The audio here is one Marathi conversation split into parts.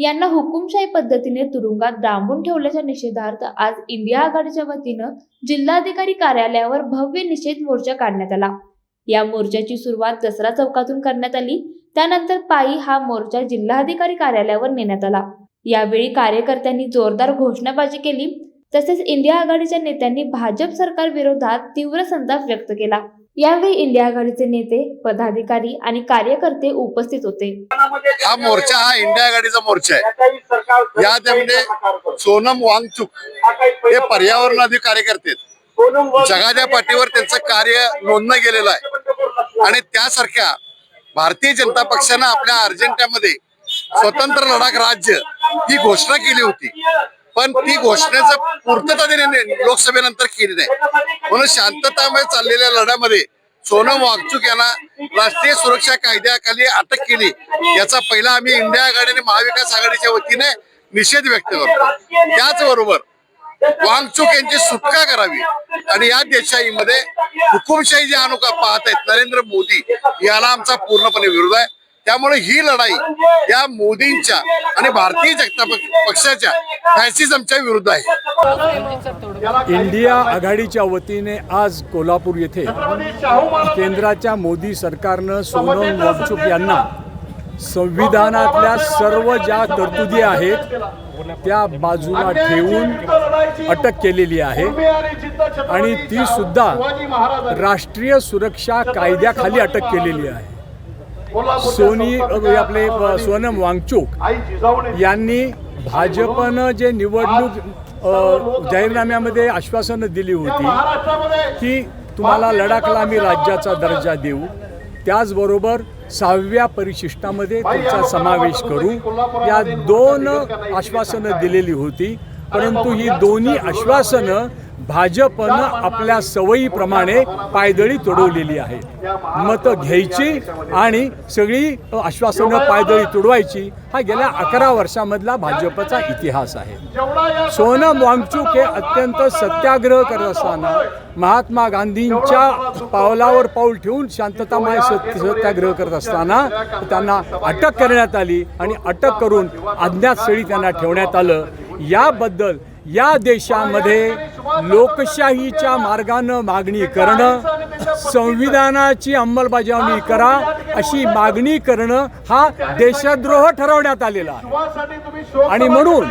यांना हुकुमशाही पद्धतीने तुरुंगात डांबून ठेवल्याच्या निषेधार्थ आज इंडिया आघाडीच्या वतीनं जिल्हाधिकारी कार्यालयावर भव्य निषेध मोर्चा काढण्यात आला. या मोर्चाची सुरुवात दसरा चौकातून करण्यात आली. त्यानंतर पायी हा मोर्चा जिल्हाधिकारी कार्यालयावर नेण्यात आला. यावेळी कार्यकर्त्यांनी जोरदार घोषणाबाजी केली. तसेच इंडिया आघाडीच्या नेत्यांनी भाजप सरकार विरोधात तीव्र संताप व्यक्त केला. यावेळी इंडिया आघाडीचे नेते पदाधिकारी आणि कार्यकर्ते उपस्थित होते. हा मोर्चा हा इंडिया आघाडीचा मोर्चा आहे. या त्यामध्ये सोनम वांगचुक हे पर्यावरणवादी कार्यकर्ते आहेत. जगाच्या पाठीवर त्यांचं कार्य नोंदणं गेलेलं आहे. आणि त्यासारख्या भारतीय जनता पक्षानं आपल्या अर्जेंटिनामध्ये स्वतंत्र लडाख राज्य ही घोषणा केली होती. पण ती घोषणेचं पूर्तता त्यांनी लोकसभेनंतर केली नाही. म्हणून शांततामय चाललेल्या लढ्यामध्ये सोनम वागचूक यांना राष्ट्रीय सुरक्षा कायद्याखाली अटक केली. याचा पहिला आम्ही इंडिया आघाडी आणि महाविकास आघाडीच्या वतीने निषेध व्यक्त करतो. त्याचबरोबर वांगचूक यांची सुटका करावी आणि या देशाईमध्ये हुकुमशाही जे अनुका पाहत आहेत नरेंद्र मोदी याला आमचा पूर्णपणे विरोध आहे. त्यामुळे ही लढाई या मोदींच्या आणि भारतीय जनता पक्ष- पक्षाच्या फॅसिझमच्या विरुद्ध आहे. इंडिया आघाडीच्या वतीने आज कोल्हापूर येथे केंद्राच्या मोदी सरकारनं सोनम वांगचूक यांना संविधानातल्या सर्व ज्या तरतुदी आहेत त्या बाजूला ठेवून अटक केलेली आहे. आणि ती सुद्धा राष्ट्रीय सुरक्षा कायद्याखाली अटक केलेली आहे. सोनी आपले सोनम वांगचूक यांनी भाजपनं जे निवडणूक जाहीरनाम्यामध्ये आश्वासनं दिली होती की तुम्हाला लडाखला आम्ही राज्याचा दर्जा देऊ. त्याचबरोबर सहाव्या परिशिष्टामध्ये त्याचा समावेश करू. या दोन आश्वासनं दिलेली होती. परंतु ही दोन्ही आश्वासनं भाजपनं आपल्या सवयीप्रमाणे पायदळी तुडवलेली आहे. मतं घ्यायची आणि सगळी आश्वासनं पायदळी तुडवायची हा गेल्या अकरा वर्षामधला भाजपचा इतिहास आहे. सोनम वांगचूक हे अत्यंत सत्याग्रह करत असताना महात्मा गांधींच्या पावलावर पाऊल ठेवून शांततामय सत्य सत्याग्रह करत असताना त्यांना अटक करण्यात आली आणि अटक करून अज्ञात स्थळी त्यांना ठेवण्यात आलं. याबद्दल या देशामध्ये लोकशाहीच्या मार्गानं मागणी करणं संविधानाची अंमलबजावणी करा अशी मागणी करणं हा देशद्रोह ठरवण्यात आलेला आहे. आणि म्हणून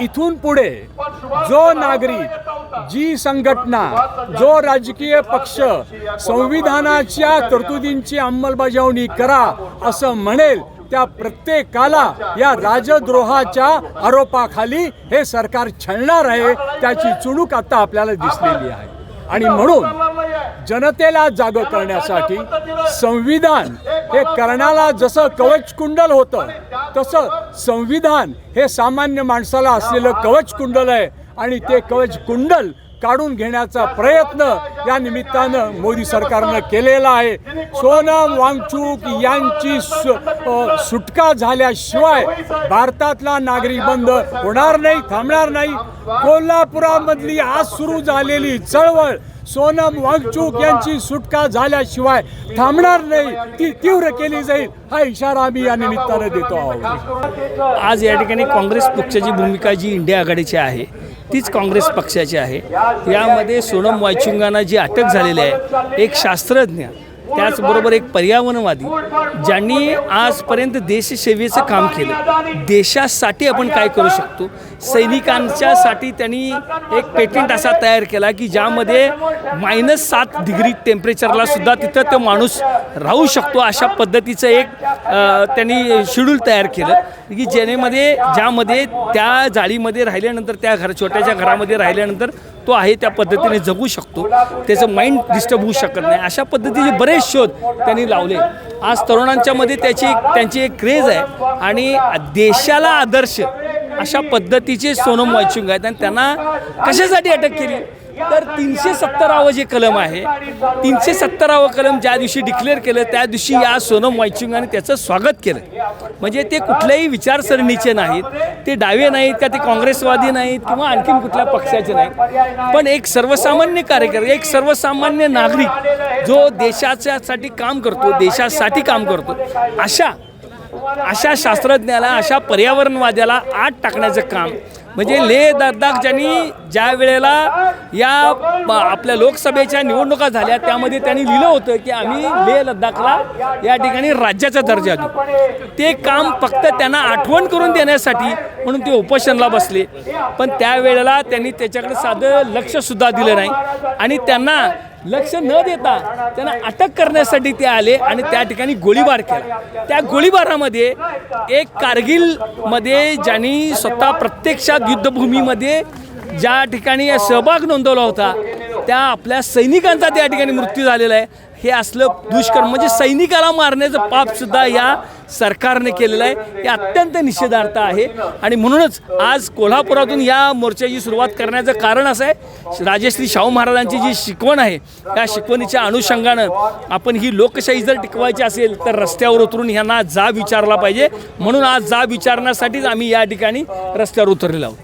इथून पुढे जो नागरिक जी संघटना जो राजकीय पक्ष संविधानाच्या तरतुदींची अंमलबजावणी करा असं म्हणेल त्या प्रत्येकाला या राजद्रोहाच्या आरोपाखाली हे सरकार छळणार आहे त्याची चुणूक आता आपल्याला दिसलेली आहे. आणि म्हणून जनतेला जाग करण्यासाठी संविधान हे कर्णाला जसं कवच कुंडल होतं तसं संविधान हे सामान्य माणसाला असलेलं कवच कुंडल आहे. आणि ते कवच कुंडल काढून घेण्याचा प्रयत्न या निमित्तानं मोदी सरकारनं केलेला आहे. सोनम वांगचूक यांची सु- सुटका झाल्याशिवाय भारतातला नागरिक बंद होणार नाही थांबणार नाही. कोल्हापुरामधली आज सुरू झालेली चळवळ सोनम वांगचूक यांची सुटका झाल्याशिवाय थांबणार नाही ती तीव्र केली जाईल हा इशारा आम्ही या निमित्तानं देतो आहोत. आज या ठिकाणी काँग्रेस पक्षाची भूमिका जी इंडिया आघाडीची आहे तीच काँग्रेस पक्षाची आहे. यामध्ये सोनम वायचुंगांना जी अटक झालेली आहे एक शास्त्रज्ञ त्याचबरोबर एक पर्यावरणवादी ज्यांनी आजपर्यंत देशसेवेचं काम केलं. देशासाठी आपण काय करू शकतो? सैनिकांच्यासाठी त्यांनी एक पेटेंट असा तयार केला की ज्यामध्ये मायनस सात डिग्री टेम्परेचरला सुद्धा तिथं तो माणूस राहू शकतो अशा पद्धतीचं एक त्यांनी शेड्यूल तयार केलं की जेणेमध्ये ज्यामध्ये त्या जाळीमध्ये राहिल्यानंतर त्या घर छोट्याच्या घरामध्ये राहिल्यानंतर तो आहे त्या पद्धतीने जगू शकतो. त्याचं माइंड डिस्टर्ब होऊ शकत नाही. अशा पद्धतीचे बरेच शोध त्यांनी लावले. आज तरुणांच्यामध्ये त्याची त्यांची एक क्रेज आहे. आणि देशाला आदर्श अशा पद्धतीचे सोनम वायचुंग आहेत आणि त्यांना कशासाठी अटक केली? तर तीनशे सत्तरावं जे कलम आहे तीनशे सत्तरावं कलम ज्या दिवशी डिक्लेअर केलं त्या दिवशी या सोनम वायचुंगाने त्याचं स्वागत केलं. म्हणजे ते कुठल्याही विचारसरणीचे नाहीत ते डावे नाहीत का ते काँग्रेसवादी नाहीत किंवा आणखीन कुठल्या पक्षाचे नाहीत. पण एक सर्वसामान्य कार्यकर्ते एक सर्वसामान्य नागरिक जो देशाच्यासाठी काम करतो देशासाठी काम करतो अशा अशा शास्त्रज्ञाला अशा पर्यावरणवाद्याला आत टाकण्याचं काम. म्हणजे लेह लद्दाख ज्यांनी ज्या वेळेला या आपल्या लोकसभेच्या निवडणुका झाल्या त्यामध्ये त्यांनी लिहिलं होतं की आम्ही लेह लद्दाखला या ठिकाणी राज्याचा दर्जा देऊ. ते काम फक्त त्यांना आठवण करून देण्यासाठी म्हणून ते उपोषणला बसले. पण त्यावेळेला त्यांनी त्याच्याकडे साधं लक्षसुद्धा दिलं नाही. आणि त्यांना लक्ष न देता त्यांना अटक करण्यासाठी ते आले आणि त्या ठिकाणी गोळीबार केला. त्या गोळीबारामध्ये एक कारगिलमध्ये ज्यांनी स्वतः प्रत्यक्षात युद्धभूमीमध्ये ज्या ठिकाणी सहभाग नोंदवला होता त्या आपल्या सैनिकांचा त्या ठिकाणी मृत्यू झालेला आहे. हे असलं दुष्कर्म. म्हणजे सैनिकाला मारण्याचं पापसुद्धा या सरकारने केलेलं आहे. हे अत्यंत निषेधार्थ आहे. आणि म्हणूनच आज कोल्हापुरातून या मोर्चाची सुरुवात करण्याचं कारण असं आहे. राजश्री शाहू महाराजांची जी शिकवण आहे त्या शिकवणीच्या अनुषंगानं आपण ही लोकशाही जर टिकवायची असेल तर रस्त्यावर उतरून ह्यांना जा विचारला पाहिजे. म्हणून आज जा विचारण्यासाठीच आम्ही या ठिकाणी रस्त्यावर उतरलेलो आहोत.